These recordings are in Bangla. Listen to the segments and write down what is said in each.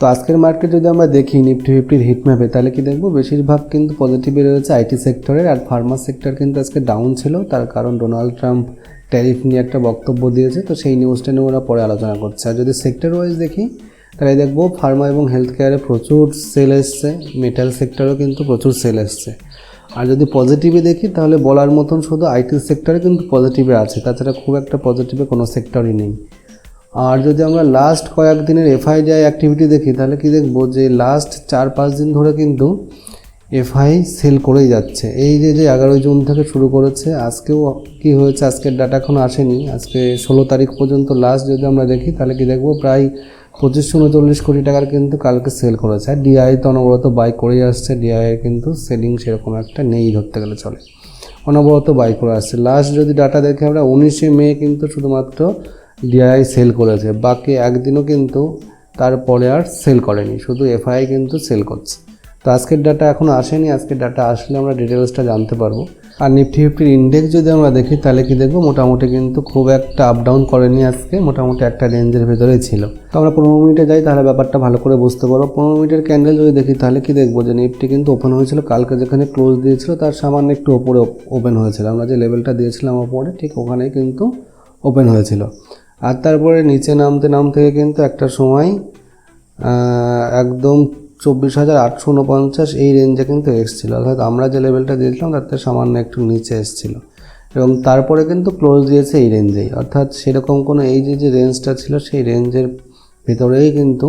তো আজকের মার্কেট যদি আমরা দেখি নিফটি ফিফটির হিট ম্যাপে তাহলে কি দেখব? বেশিরভাগ কিন্তু পজিটিভে রয়েছে আইটি সেক্টরের আর ফার্মা সেক্টর কিন্তু আজকে ডাউন ছিল। তার কারণ ডোনাল্ড ট্রাম্প ট্যারিফ নিয়ে একটা বক্তব্য দিয়েছে, তো সেই নিউজটা নিয়ে ওরা পরে আলোচনা করছে। আর যদি সেক্টর ওয়াইজ দেখি, তাহলে দেখব ফার্মা এবং হেলথ কেয়ারে প্রচুর সেল এসছে মেটাল সেক্টরেও কিন্তু প্রচুর সেল এসছে। আর যদি পজিটিভে দেখি, তাহলে বলার মতন শুধু আইটি সেক্টরে কিন্তু পজিটিভে আছে। তাছাড়া খুব একটা পজিটিভে কোনো সেক্টরই নেই। আর যদি আমরা লাস্ট কয়েকদিনের এফআইডিআই অ্যাক্টিভিটি দেখি, তাহলে কি দেখব যে লাস্ট চার পাঁচ দিন ধরে কিন্তু এফআই সেল করেই যাচ্ছে। এই যে যে এগারোই জুন থেকে শুরু করেছে, আজকেও কি হয়েছে, আজকের ডাটা এখনও আসেনি। আজকে ষোলো তারিখ পর্যন্ত লাস্ট যদি আমরা দেখি, তাহলে কি দেখব, প্রায় পঁচিশশো উনচল্লিশ কোটি টাকার কিন্তু কালকে সেল করেছে। আর ডিআই তো অনবরত বাই করেই আসছে। ডিআইয়ের কিন্তু সেলিং সেরকম একটা নেই, ধরতে গেলে চলে। অনবরত বাই করে আসছে। লাস্ট যদি ডাটা দেখি আমরা, উনিশে মে কিন্তু শুধুমাত্র ডিআই সেল করেছে। বাকি একদিনও কিন্তু তারপরে আর সেল করেনি। শুধু এফআই কিন্তু সেল করছে। তো আজকের ডাটা এখনও আসেনি। আজকের ডাটা আসলে আমরা ডিটেলসটা জানতে পারব। আর নিফটি ফিফটির ইন্ডেক্স যদি আমরা দেখি, তাহলে কি দেখব? মোটামুটি কিন্তু খুব একটা আপ ডাউন করেনি আজকে। মোটামুটি একটা রেঞ্জের ভেতরেই ছিল। তো আমরা পনেরো মিনিটে যাই, তাহলে ব্যাপারটা ভালো করে বুঝতে পারব পনেরো মিনিটের ক্যান্ডেল যদি দেখি, তাহলে কি দেখব? যে নিফটি কিন্তু ওপেন হয়েছিল। কালকে যেখানে ক্লোজ দিয়েছিল, তার সামান্য একটু ওপরে ওপেন হয়েছিল। আমরা যে লেভেলটা দিয়েছিলাম ওপরে, ঠিক ওখানেই কিন্তু ওপেন হয়েছিল। আর তারপরে নিচে নামতে নামতে কিন্তু একটা সময় একদম চব্বিশ হাজার আটশো উনপঞ্চাশ এই রেঞ্জে কিন্তু এসেছিল। অর্থাৎ আমরা যে লেভেলটা দিয়েছিলাম তার থেকে সামান্য একটু নিচে এসেছিল। এবং তারপরে কিন্তু ক্লোজ দিয়েছে এই রেঞ্জেই অর্থাৎ সেরকম কোনো এই যে যে রেঞ্জটা ছিল, সেই রেঞ্জের ভিতরেই কিন্তু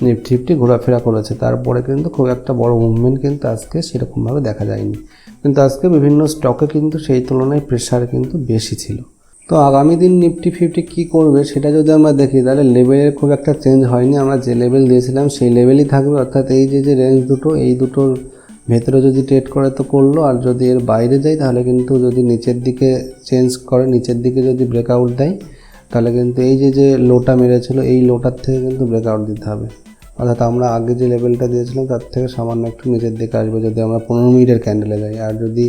নিফটি ফিফটি ঘোরাফেরা করেছে। তারপরে কিন্তু খুব একটা বড় মুভমেন্ট কিন্তু আজকে সেরকমভাবে দেখা যায়নি। কিন্তু আজকে বিভিন্ন স্টকে কিন্তু সেই তুলনায় প্রেশার কিন্তু বেশি ছিল। তো আগামী দিন নিফটি ফিফটি কী করবে সেটা যদি আমরা দেখি, তাহলে লেভেলের খুব একটা চেঞ্জ হয়নি। আমরা যে লেভেল দিয়েছিলাম, সেই লেভেলই থাকবে। অর্থাৎ এই যে যে রেঞ্জ দুটো, এই দুটোর ভেতরে যদি ট্রেড করে তো করল। আর যদি এর বাইরে যায় তাহলে কিন্তু যদি নিচের দিকে চেঞ্জ করে, নিচের দিকে যদি ব্রেকআউট দেয়, তাহলে কিন্তু এই যে যে লোটা মেরেছিল, এই লোটার থেকে কিন্তু ব্রেকআউট দিতে হবে। অর্থাৎ আমরা আগে যে লেভেলটা দিয়েছিলাম, তার থেকে সামান্য একটু নিচের দিকে আসবে, যদি আমরা পনেরো মিনিটের ক্যান্ডেলে যাই। আর যদি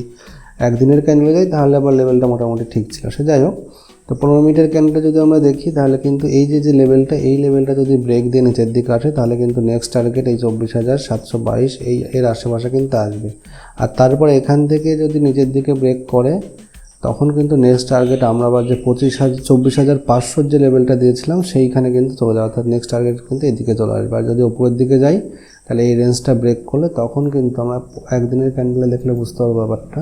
একদিনের ক্যান্ডেলে যাই, তাহলে আবার লেভেলটা মোটামুটি ঠিক ছিল। সে যাই হোক, তো পনেরো মিনিটের ক্যান্ডেলটা যদি আমরা দেখি, তাহলে কিন্তু এই যে যে লেভেলটা এই লেভেলটা যদি ব্রেক দিয়ে নিচের দিকে আসে, তাহলে কিন্তু নেক্সট টার্গেট এই চব্বিশ হাজার সাতশো বাইশ, এই, এর আশেপাশে কিন্তু আসবে। আর তারপর এখান থেকে যদি নিচের দিকে ব্রেক করে, তখন কিন্তু নেক্সট টার্গেট আমরা আবার যে পঁচিশ হাজার চব্বিশ হাজার পাঁচশোর যে লেভেলটা দিয়েছিলাম, সেইখানে কিন্তু চলে যাবে। অর্থাৎ নেক্সট টার্গেট কিন্তু এদিকে চলে আসবে। আর যদি উপরের দিকে যাই, তাহলে এই রেঞ্জটা ব্রেক করলে তখন কিন্তু আমরা একদিনের ক্যান্ডেলে দেখলে বুঝতে পারব ব্যাপারটা।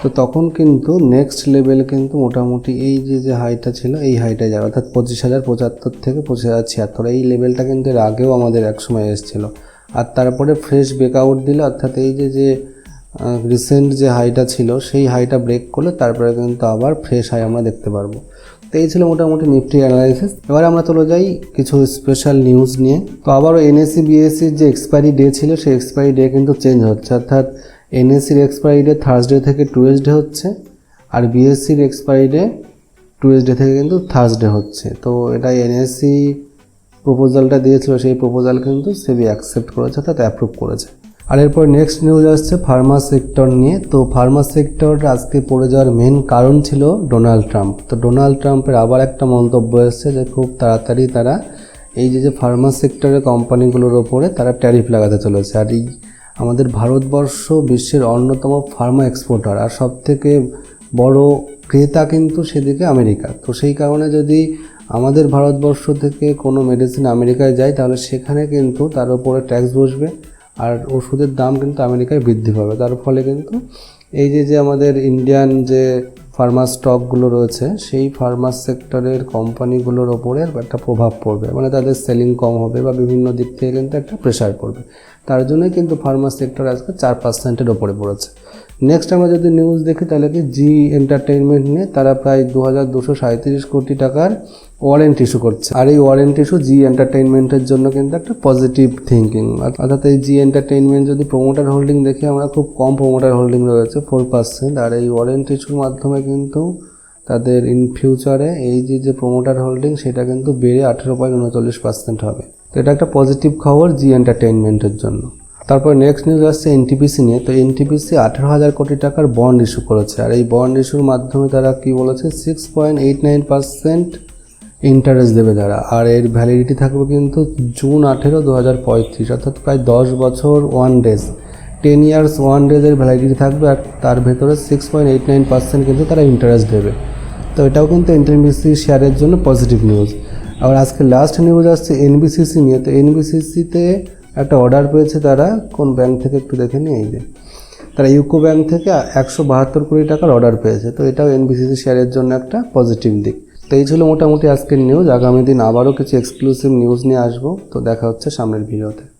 তো তখন কিন্তু নেক্সট লেভেল কিন্তু মোটামুটি এই যে যে হাইটা ছিল, এই হাইটায় যাবে। অর্থাৎ পঁচিশ হাজার, পঁচাত্তর থেকে পঁচিশ হাজার ছিয়াত্তর। এই লেভেলটা কিন্তু এর আগেও আমাদের একসময় এসেছিল। আর তারপরে ফ্রেশ ব্রেকআউট দিলে, অর্থাৎ এই যে যে রিসেন্ট যে হাইটা ছিল, সেই হাইটা ব্রেক করলে, তারপরে কিন্তু আবার ফ্রেশ হাই আমরা দেখতে পারব। তো এই ছিল মোটামুটি নিফটি অ্যানালাইসিস এবার আমরা চলে যাই কিছু স্পেশাল নিউজ নিয়ে। তো আবারও এনএসসি বিএসসির যে এক্সপায়ারি ডে ছিল, সেই এক্সপায়ারি ডে কিন্তু চেঞ্জ হচ্ছে। অর্থাৎ এনএসসির এক্সপায়ারি ডে থার্সডে থেকে টুয়েসডে হচ্ছে আর বিএসসির এক্সপায়ারি ডে টুয়েসডে থেকে কিন্তু থার্সডে হচ্ছে। তো এটা এনএসসি প্রপোজালটা দিয়েছিল, সেই প্রপোজাল কিন্তু সেবি অ্যাকসেপ্ট করেছে, অর্থাৎ অ্যাপ্রুভ করেছে। আর এরপর নেক্সট নিউজ আসছে ফার্মা সেক্টর নিয়ে। তো ফার্মা সেক্টর আজকে পড়ে যাওয়ার মেন কারণ ছিল ডোনাল্ড ট্রাম্প তো ডোনাল্ড ট্রাম্পের আবার একটা মন্তব্য এসছে যে খুব তাড়াতাড়ি তারা এই যে যে ফার্মা সেক্টরের কোম্পানিগুলোর ওপরে তারা ট্যারিফ লাগাতে চলেছে। আর এই আমাদের ভারতবর্ষ বিশ্বের অন্যতম ফার্মা এক্সপোর্টার আর সব থেকে বড় ক্রেতা কিন্তু সেদিকে আমেরিকা। তো সেই কারণে যদি আমাদের ভারতবর্ষ থেকে কোনো মেডিসিন আমেরিকায় যায়, তাহলে সেখানে কিন্তু তার উপরে ট্যাক্স বসবে। আর ওষুধের দাম কিন্তু আমেরিকায় বৃদ্ধি পাবে। তার ফলে কিন্তু এই যে যে আমাদের ইন্ডিয়ান যে ফার্মা স্টকগুলো রয়েছে, সেই ফার্মা সেক্টরের কোম্পানিগুলোর ওপরে একটা প্রভাব পড়বে। মানে তাদের সেলিং কম হবে বা বিভিন্ন দিক থেকে কিন্তু একটা প্রেশার পড়বে। তার জন্যই কিন্তু ফার্মা সেক্টর আজকে চার পার্সেন্টের ওপরে পড়েছে। নেক্সট আমরা যদি নিউজ দেখি, তাহলে কি জি এন্টারটেইনমেন্ট নিয়ে তারা প্রায় দু হাজার দুশো কোটি টাকার ওয়ারেন্ট ইস্যু করছে। আর এই ওয়ারেন্ট ইস্যু জি এন্টারটেইনমেন্টের জন্য কিন্তু একটা পজিটিভ থিঙ্কিং অর্থাৎ এই জি এন্টারটেইনমেন্ট যদি প্রোমোটার হোল্ডিং দেখি, আমরা খুব কম প্রোমোটার হোল্ডিং রয়েছে ফোর পার্সেন্ট আর এই ওয়ারেন্ট ইস্যুর মাধ্যমে কিন্তু তাদের ইন ফিউচারে এই যে যে প্রোমোটার হোল্ডিং সেটা কিন্তু বেড়ে আঠেরো পয়েন্ট উনচল্লিশ পার্সেন্ট হবে। তো এটা একটা পজিটিভ খবর জি এন্টারটেইনমেন্টের জন্য। তারপর নেক্সট নিউজ আসছে এনটিপিসি নিয়ে। তো এনটিপিসি আঠেরো হাজার কোটি টাকার বন্ড ইস্যু করেছে। আর এই বন্ড ইস্যুর মাধ্যমে তারা কি বলেছে? Six point eight nine percent interest দেবে তারা। আর এর ভ্যালিডিটি থাকবে কিন্তু জুন আঠেরো দু হাজার পঁয়ত্রিশ, অর্থাৎ প্রায় দশ বছর one days ten years one ডেজের validity থাকবে আর তার ভেতরে six point eight nine percent কিন্তু তারা ইন্টারেস্ট দেবে। তো এটাও কিন্তু এনটিএমবিসি শেয়ারের জন্য পজিটিভ নিউজ আবার আজকে লাস্ট নিউজ আসছে এনবিসিসি নিয়ে। তো এনবিসিসিতে একটা অর্ডার পেয়েছে তারা, কোন ব্যাংক থেকে একটু দেখে নিয়ে এই যে। তারা ইউকো ব্যাংক থেকে একশো বাহাত্তর কোটি টাকার অর্ডার পেয়েছে, তো এটাও এনবিসিসি শেয়ারের জন্য একটা পজিটিভ দিক। তো এই ছিল মোটামুটি আজকের নিউজ আগামী দিন আবারও কিছু এক্সক্লুসিভ নিউজ নিয়ে আসব, তো দেখা হচ্ছে সামনের ভিডিওতে